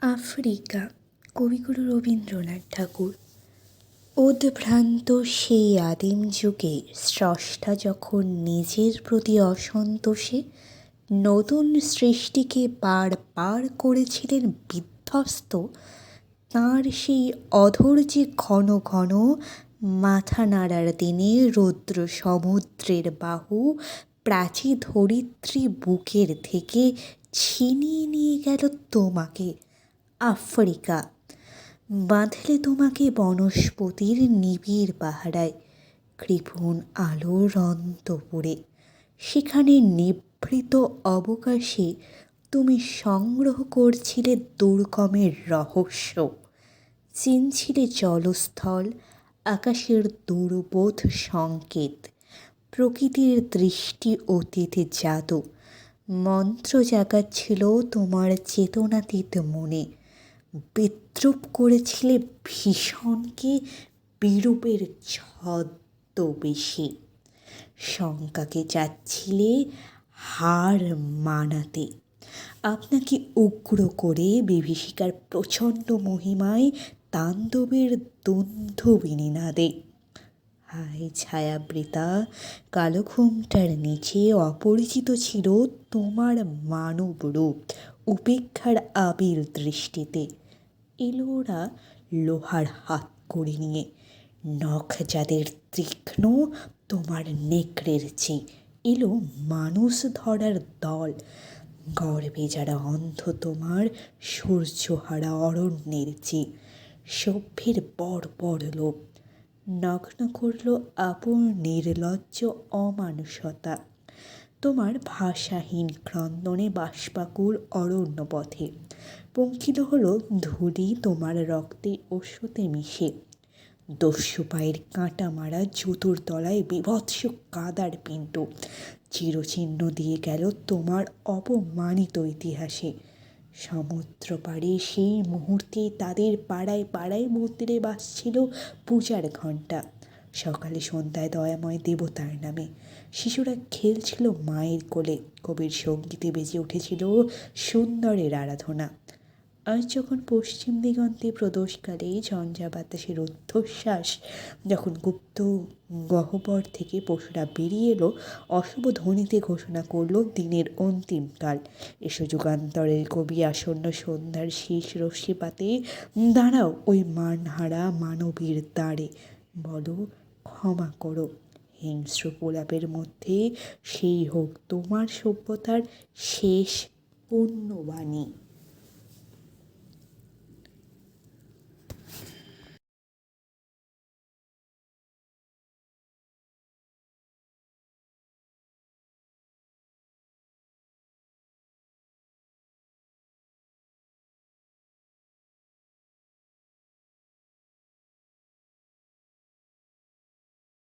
Africa, কবিগুরু রবীন্দ্রনাথ ঠাকুর। উদ্ভ্রান্ত সেই আদিম যুগে স্রষ্টা যখন নিজের প্রতি অসন্তোষে নতুন সৃষ্টিকে বার বার করেছিলেন বিধ্বস্ত, তাঁর সেই অধৈর্যে ঘন ঘন মাথা নাড়ার দিনে রৌদ্র সমুদ্রের বাহু প্রাচী ধরিত্রী বুকের থেকে ছিনিয়ে নিয়ে গেল তোমাকে। আফ্রিকা। বাঁধলে তোমাকে বনস্পতির নিবিড় পাহারায়, কৃপণ আলোর অন্তপুরে। সেখানে নিভৃত অবকাশে তুমি সংগ্রহ করছিলে দুর্গমের রহস্য। চিনছিলে জলস্থল, আকাশের দুর্বোধ সংকেত, প্রকৃতির দৃষ্টি অতীতে জাদু। মন্ত্র জাগাচ্ছিল তোমার চেতনাতীত মনে। বিদ্রুপ করেছিলে ভীষণকে বিরূপের ছদ্মবেশে। শঙ্কাকে যাচ্ছিলে হার মানাতে। আপনাকে উগ্র করে বিভীষিকার প্রচণ্ড মহিমায় তাণ্ডবের দুন্ধুবিনী নাদে হায় ছায়াবৃতা কালো ঘুমটার নিচে অপরিচিত ছিল তোমার মানব রূপ। উপেক্ষার আবিল দৃষ্টিতে এলো ওরা লোহার হাত করে নিয়ে, নখ যাদের তীক্ষ্ণ, তোমার নেকড়ের চেয়ে এলো মানুষ ধরার দল। গর্বে যারা অন্ধ, তোমার সূর্যহারা অরণ্যের চেয়ে সভ্যের বড় বড় লোক নগ্ন করল আপন নির্লজ্জ অমানুষতা। তোমার ভাষাহীন ক্রন্দনে বাষ্পাকুল অরণ্য পথে। পঙ্কিল হলো ধুলি তোমার রক্তে ওষুধে মিশে। দস্যু পায়ের কাঁটা মারা জুতোর তলায় বিভৎস কাদার পিণ্ড। চিরচিহ্ন দিয়ে গেল তোমার অপমানিত ইতিহাসে। সমুদ্র পাড়ে সেই মুহূর্তে তাদের পাড়ায় পাড়ায় মন্দিরে বাজছিল পূজার ঘণ্টা। সকালে সন্ধ্যায় দয়াময় দেবতার নামে। শিশুরা খেলছিল মায়ের কোলে। কবির সঙ্গীতে বেজে উঠেছিল সুন্দরের আরাধনা। আজ যখন পশ্চিম দিগন্তে প্রদোষকালে ঝঞ্ঝা বাতাসের ঊর্ধ্বশ্বাস যখন গুপ্ত গহ্বর থেকে পশুরা বেরিয়ে এলো, অশুভ ধ্বনিতে ঘোষণা করল দিনের অন্তিমকাল এসো যুগান্তরের কবি আসন্ন সন্ধ্যার শেষ রশ্মিপাতে, দাঁড়াও, ওই মানহারা মানবীর দাঁড়ে বলো ক্ষমা করো। হিংস্র প্রলাপের মধ্যে সেই হোক তোমার সভ্যতার শেষ পুণ্যবাণী।